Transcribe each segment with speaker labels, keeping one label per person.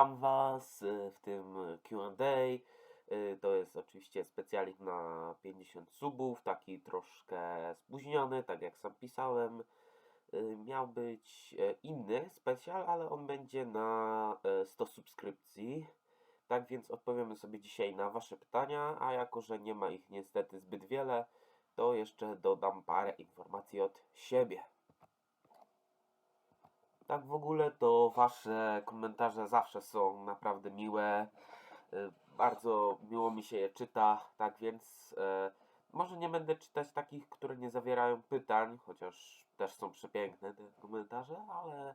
Speaker 1: Witam Was e, w tym Q&A. E, To jest oczywiście specjalik na 50 subów, taki troszkę spóźniony, tak jak sam pisałem. E, Miał być e, inny specjal, ale on będzie na e, 100 subskrypcji. Tak więc odpowiemy sobie dzisiaj na Wasze pytania, a jako, że nie ma ich niestety zbyt wiele, to jeszcze dodam parę informacji od siebie. Tak w ogóle to wasze komentarze zawsze są naprawdę miłe. y, Bardzo miło mi się je czyta, tak więc e, może nie będę czytać takich, które nie zawierają pytań, chociaż też są przepiękne te komentarze, ale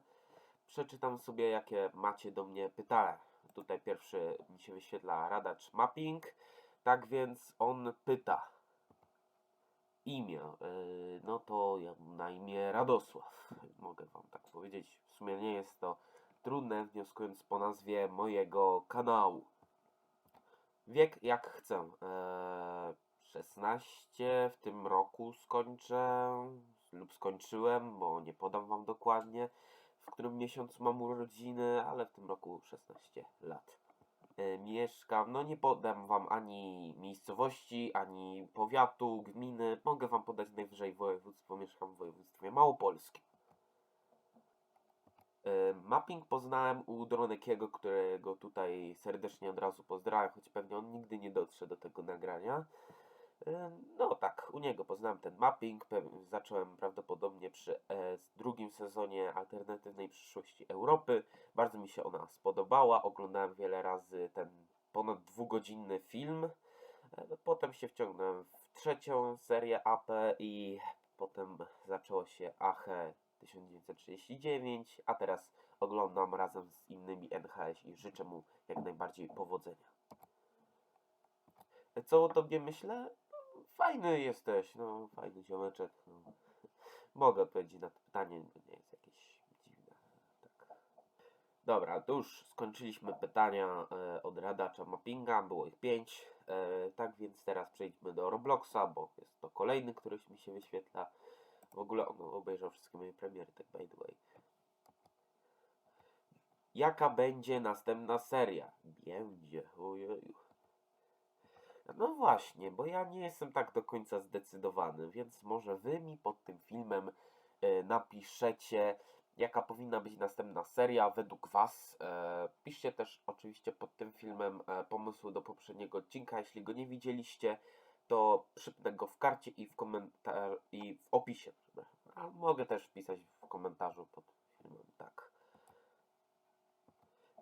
Speaker 1: przeczytam sobie jakie macie do mnie pytania. Tutaj pierwszy mi się wyświetla Radacz Mapping. Tak więc on pyta imię. Yy, no to ja na imię Radosław. Mogę wam tak powiedzieć. W sumie nie jest to trudne, wnioskując po nazwie mojego kanału. Wiek jak chcę. Eee, 16 w tym roku skończę lub skończyłem, bo nie podam wam dokładnie w którym miesiącu mam urodziny, ale w tym roku 16 lat e, mieszkam. No nie podam wam ani miejscowości, ani powiatu, gminy. Mogę wam podać najwyżej województwo. Mieszkam w województwie małopolskim. E, Mapping poznałem u Dronekiego, którego tutaj serdecznie od razu pozdrawiam, choć pewnie on nigdy nie dotrze do tego nagrania. No tak, u niego poznałem ten mapping. Zacząłem prawdopodobnie przy e, drugim sezonie alternatywnej przyszłości Europy. Bardzo mi się ona spodobała. Oglądałem wiele razy ten ponad dwugodzinny film. E, no, Potem się wciągnąłem w trzecią serię AP i potem zaczęło się AHE 1939, a teraz oglądam razem z innymi NHS i życzę mu jak najbardziej powodzenia. E, Co o tobie myślę? Fajny jesteś, no fajny ziomeczek. No. Mogę odpowiedzieć na to pytanie, bo nie jest jakieś dziwne. Tak. Dobra, to już skończyliśmy pytania e, od radacza mappinga, było ich pięć. E, tak więc teraz przejdźmy do Robloxa, bo jest to kolejny, który mi się wyświetla. W ogóle on obejrzał wszystkie moje premiery, tak by the way. Jaka będzie następna seria? Będzie, ojeju. No właśnie, bo ja nie jestem tak do końca zdecydowany, więc może wy mi pod tym filmem e, napiszecie, jaka powinna być następna seria według was. E, piszcie też oczywiście pod tym filmem e, pomysły do poprzedniego odcinka. Jeśli go nie widzieliście, to przypnę go w karcie i w komentarzu i w opisie. A mogę też wpisać w komentarzu pod filmem, tak.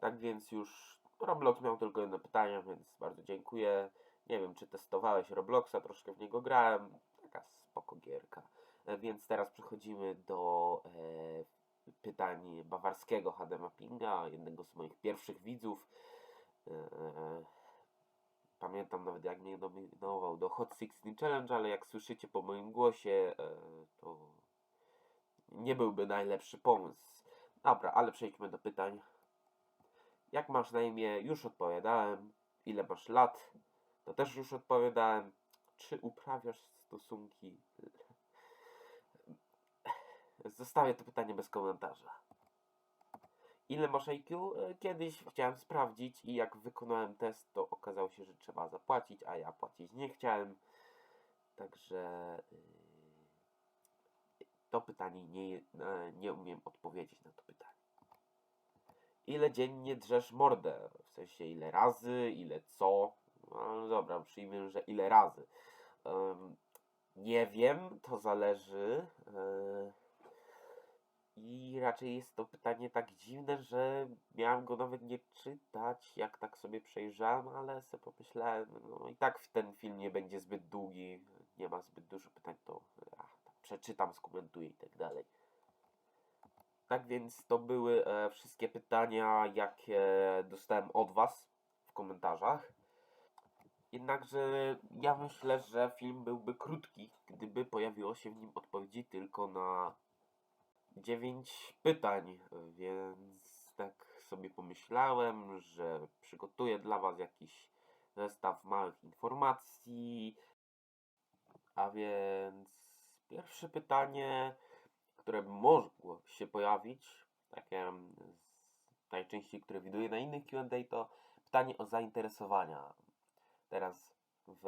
Speaker 1: Tak więc już Roblox miał tylko jedno pytanie, więc bardzo dziękuję. Nie wiem, czy testowałeś Robloxa, troszkę w niego grałem. Taka spoko gierka. E, Więc teraz przechodzimy do e, pytań bawarskiego HD Mappinga, jednego z moich pierwszych widzów. E, pamiętam nawet jak mnie nominował do Hot 16 Challenge, ale jak słyszycie po moim głosie, e, to nie byłby najlepszy pomysł. Dobra, ale przejdźmy do pytań. Jak masz na imię? Już odpowiadałem. Ile masz lat? To też już odpowiadałem. Czy uprawiasz stosunki? Zostawię to pytanie bez komentarza. Ile masz IQ? Kiedyś chciałem sprawdzić i jak wykonałem test, to okazało się, że trzeba zapłacić, a ja płacić nie chciałem. Także yy, to pytanie nie, e, nie umiem odpowiedzieć na to pytanie. Ile dziennie drzesz mordę? W sensie ile razy, ile co? No dobra, przyjmę, że ile razy. Em, nie wiem, to zależy. e, I raczej jest to pytanie tak dziwne, że miałem go nawet nie czytać, jak tak sobie przejrzałem, ale sobie pomyślałem, no i tak ten film nie będzie zbyt długi, nie ma zbyt dużo pytań, to tak przeczytam, skomentuję i tak dalej. Tak więc to były e, wszystkie pytania, jakie dostałem od Was w komentarzach. Jednakże ja myślę, że film byłby krótki, gdyby pojawiło się w nim odpowiedzi tylko na 9 pytań, więc tak sobie pomyślałem, że przygotuję dla Was jakiś zestaw małych informacji. A więc pierwsze pytanie, które mogło się pojawić, takie najczęściej, które widuję na innych Q&A, to pytanie o zainteresowania. Teraz w,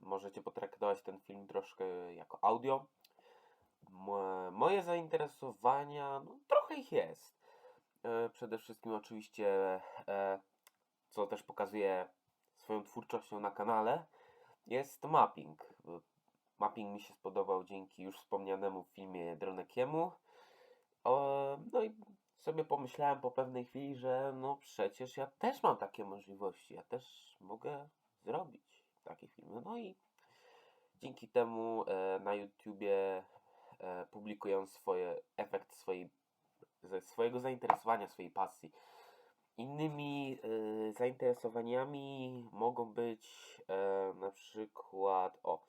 Speaker 1: możecie potraktować ten film troszkę jako audio. Mo- Moje zainteresowania, no, trochę ich jest. E, Przede wszystkim oczywiście, e, co też pokazuje swoją twórczością na kanale, jest mapping. Mapping mi się spodobał dzięki już wspomnianemu filmie Dronekiemu. No i sobie pomyślałem po pewnej chwili, że no przecież ja też mam takie możliwości, ja też mogę zrobić takie filmy. No i dzięki temu e, na YouTubie e, publikuję swoje efekt swojej, swojego zainteresowania, swojej pasji. Innymi e, zainteresowaniami mogą być e, na przykład o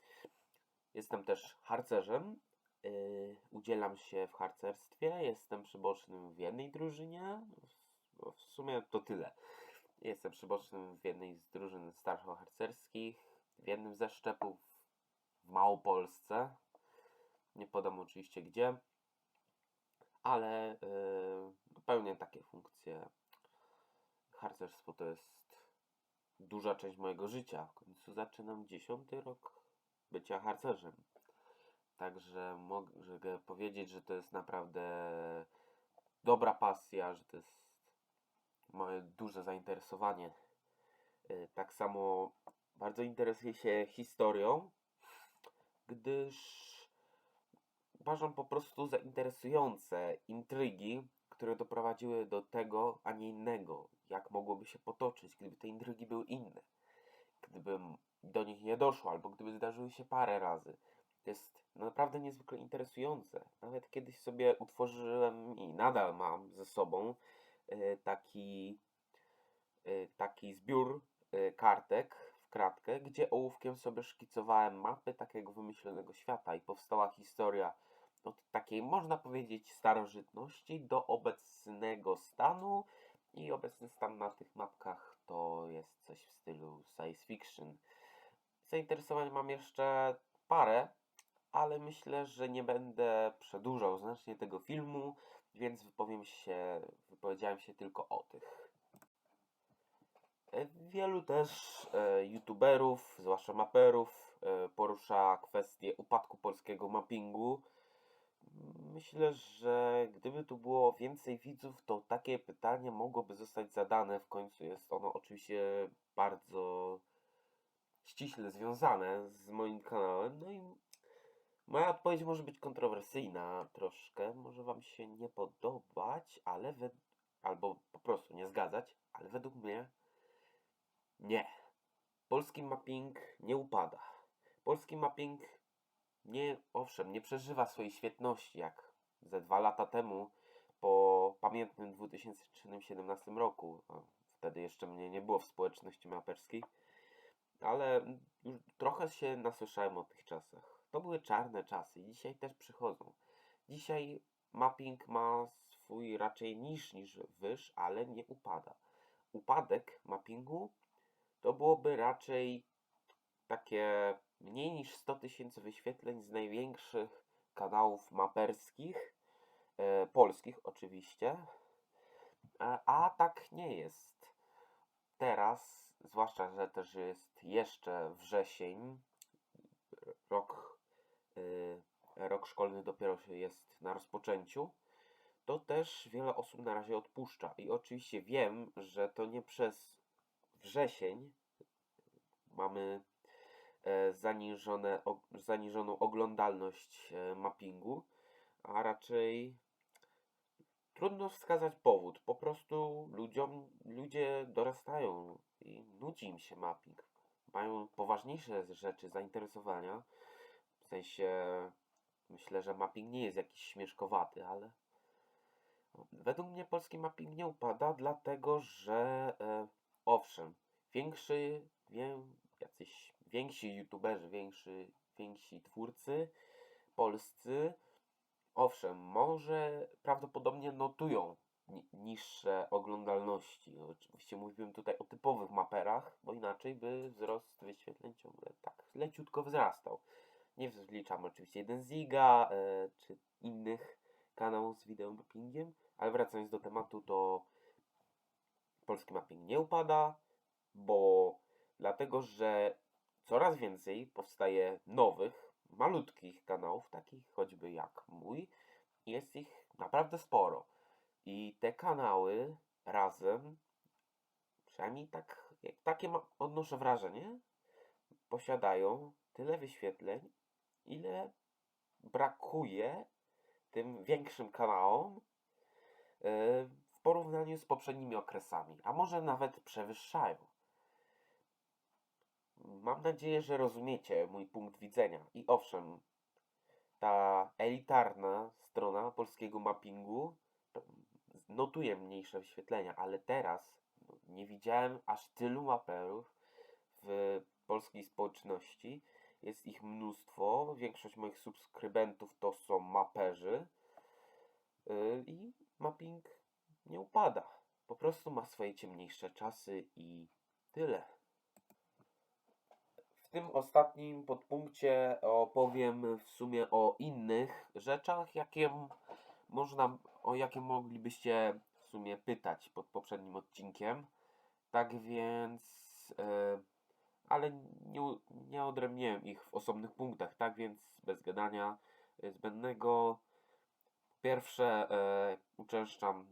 Speaker 1: jestem też harcerzem. Yy, udzielam się w harcerstwie, jestem przybocznym w jednej drużynie. W, w sumie to tyle. Jestem przybocznym w jednej z drużyn starszo-harcerskich, w jednym ze szczepów w Małopolsce. Nie podam oczywiście gdzie, ale yy, pełnię takie funkcje. Harcerstwo to jest duża część mojego życia. W końcu zaczynam dziesiąty rok bycia harcerzem. Także mogę powiedzieć, że to jest naprawdę dobra pasja, że to jest moje duże zainteresowanie. Y, Tak samo bardzo interesuję się historią, gdyż uważam po prostu za interesujące intrygi, które doprowadziły do tego, a nie innego, jak mogłoby się potoczyć, gdyby te intrygi były inne. Gdybym do nich nie doszło, albo gdyby zdarzyły się parę razy. To jest naprawdę niezwykle interesujące. Nawet kiedyś sobie utworzyłem i nadal mam ze sobą e, taki, e, taki zbiór e, kartek w kratkę, gdzie ołówkiem sobie szkicowałem mapy takiego wymyślonego świata i powstała historia od takiej, można powiedzieć, starożytności do obecnego stanu i obecny stan na tych mapkach to jest coś w stylu science fiction. Zainteresowań mam jeszcze parę, ale myślę, że nie będę przedłużał znacznie tego filmu, więc wypowiem się, wypowiedziałem się tylko o tych. E, Wielu też e, youtuberów, zwłaszcza maperów, e, porusza kwestię upadku polskiego mappingu. Myślę, że gdyby tu było więcej widzów, to takie pytanie mogłoby zostać zadane. W końcu jest ono oczywiście bardzo ściśle związane z moim kanałem. No moja odpowiedź może być kontrowersyjna troszkę, może Wam się nie podobać, ale albo po prostu nie zgadzać, ale według mnie nie. Polski mapping nie upada. Polski mapping nie, owszem, nie przeżywa swojej świetności jak ze dwa lata temu po pamiętnym 2017 roku. Wtedy jeszcze mnie nie było w społeczności maperskiej, ale już trochę się nasłyszałem o tych czasach. To były czarne czasy i dzisiaj też przychodzą. Dzisiaj mapping ma swój raczej niż niż wyż, ale nie upada. Upadek mappingu to byłoby raczej takie mniej niż 100 tysięcy wyświetleń z największych kanałów maperskich, e, polskich oczywiście, a, a tak nie jest. Teraz, zwłaszcza, że też jest jeszcze wrzesień, rok, rok szkolny dopiero jest na rozpoczęciu, to też wiele osób na razie odpuszcza. I oczywiście wiem, że to nie przez wrzesień mamy e, zaniżone, zaniżoną oglądalność e, mappingu, a raczej trudno wskazać powód. Po prostu ludziom, ludzie dorastają i nudzi im się mapping. Mają poważniejsze rzeczy, zainteresowania. Sensie myślę, że mapping nie jest jakiś śmieszkowaty, ale według mnie polski mapping nie upada, dlatego że e, owszem, większy, wie, jacyś więksi youtuberzy, większy, więksi twórcy polscy, owszem, może prawdopodobnie notują ni- niższe oglądalności. No, Oczywiście mówiłem tutaj o typowych maperach, bo inaczej by wzrost wyświetleń ciągle tak leciutko wzrastał. Nie wliczam oczywiście jeden Ziga e, czy innych kanałów z wideomappingiem, ale wracając do tematu, to polski mapping nie upada, bo dlatego, że coraz więcej powstaje nowych, malutkich kanałów, takich choćby jak mój. Jest ich naprawdę sporo. I te kanały razem, przynajmniej tak, takie odnoszę wrażenie, posiadają tyle wyświetleń, ile brakuje tym większym kanałom yy, w porównaniu z poprzednimi okresami, a może nawet przewyższają. Mam nadzieję, że rozumiecie mój punkt widzenia. I owszem, ta elitarna strona polskiego mappingu notuje mniejsze wyświetlenia, ale teraz no, nie widziałem aż tylu maperów w polskiej społeczności. Jest ich mnóstwo. Większość moich subskrybentów to są maperzy. Yy, I mapping nie upada. Po prostu ma swoje ciemniejsze czasy i tyle. W tym ostatnim podpunkcie opowiem w sumie o innych rzeczach, jakie można, o jakie moglibyście w sumie pytać pod poprzednim odcinkiem. Tak więc, e, ale nie, nie odrębniłem ich w osobnych punktach, tak więc bez gadania e, zbędnego. Pierwsze e, uczęszczam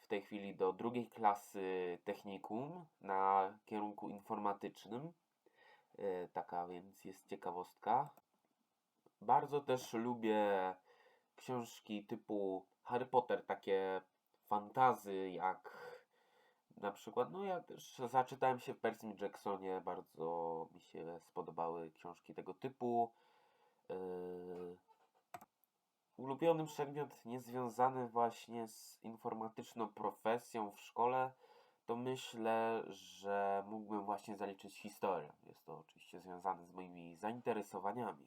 Speaker 1: w tej chwili do drugiej klasy technikum na kierunku informatycznym. E, taka więc jest ciekawostka. Bardzo też lubię książki typu Harry Potter, takie fantazy jak na przykład, no ja też zaczytałem się w Percy Jacksonie, bardzo mi się spodobały książki tego typu. Yy, ulubiony przedmiot niezwiązany właśnie z informatyczną profesją w szkole, to myślę, że mógłbym właśnie zaliczyć historię. Jest to oczywiście związane z moimi zainteresowaniami.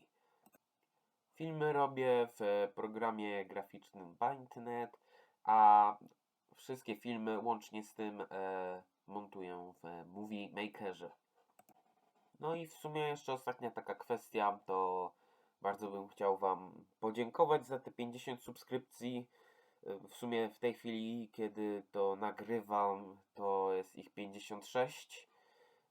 Speaker 1: Filmy robię w programie graficznym BindNet, a wszystkie filmy łącznie z tym e, montuję w Movie Makerze. No i w sumie jeszcze ostatnia taka kwestia, to bardzo bym chciał Wam podziękować za te 50 subskrypcji. E, W sumie w tej chwili, kiedy to nagrywam, to jest ich 56.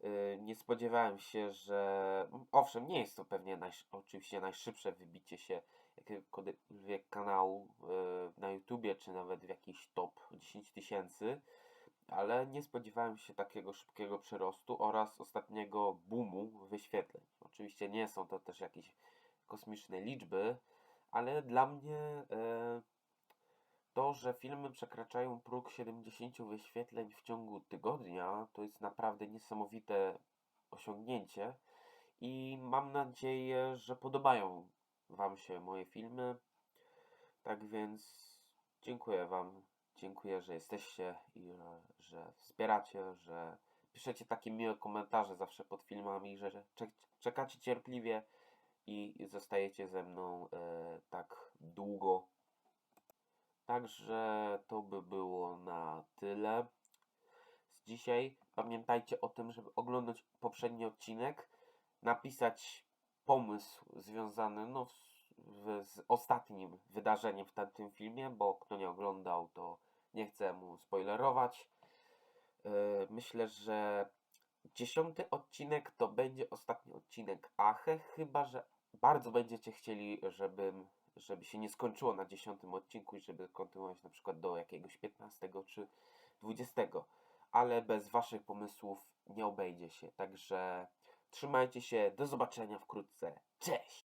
Speaker 1: E, Nie spodziewałem się, że. Owszem, nie jest to pewnie najsz... oczywiście najszybsze wybicie się jakiegokolwiek kanału e, na YouTubie, czy nawet w jakiś top 10 tysięcy, ale nie spodziewałem się takiego szybkiego przyrostu oraz ostatniego boomu wyświetleń. Oczywiście nie są to też jakieś kosmiczne liczby, ale dla mnie e, to, że filmy przekraczają próg 70 wyświetleń w ciągu tygodnia, to jest naprawdę niesamowite osiągnięcie i mam nadzieję, że podobają Wam się moje filmy. Tak więc dziękuję Wam. Dziękuję, że jesteście i że, wspieracie, że piszecie takie miłe komentarze zawsze pod filmami, że czek- czekacie cierpliwie i zostajecie ze mną e, tak długo. Także to by było na tyle z dzisiaj. Pamiętajcie o tym, żeby oglądać poprzedni odcinek, napisać pomysł związany no, w, z ostatnim wydarzeniem w tamtym filmie, bo kto nie oglądał, to nie chcę mu spoilerować. Yy, myślę, że dziesiąty odcinek to będzie ostatni odcinek Ache, chyba że bardzo będziecie chcieli, żebym, żeby się nie skończyło na dziesiątym odcinku i żeby kontynuować na przykład do jakiegoś 15 czy 20. Ale bez waszych pomysłów nie obejdzie się. Także trzymajcie się, do zobaczenia wkrótce. Cześć!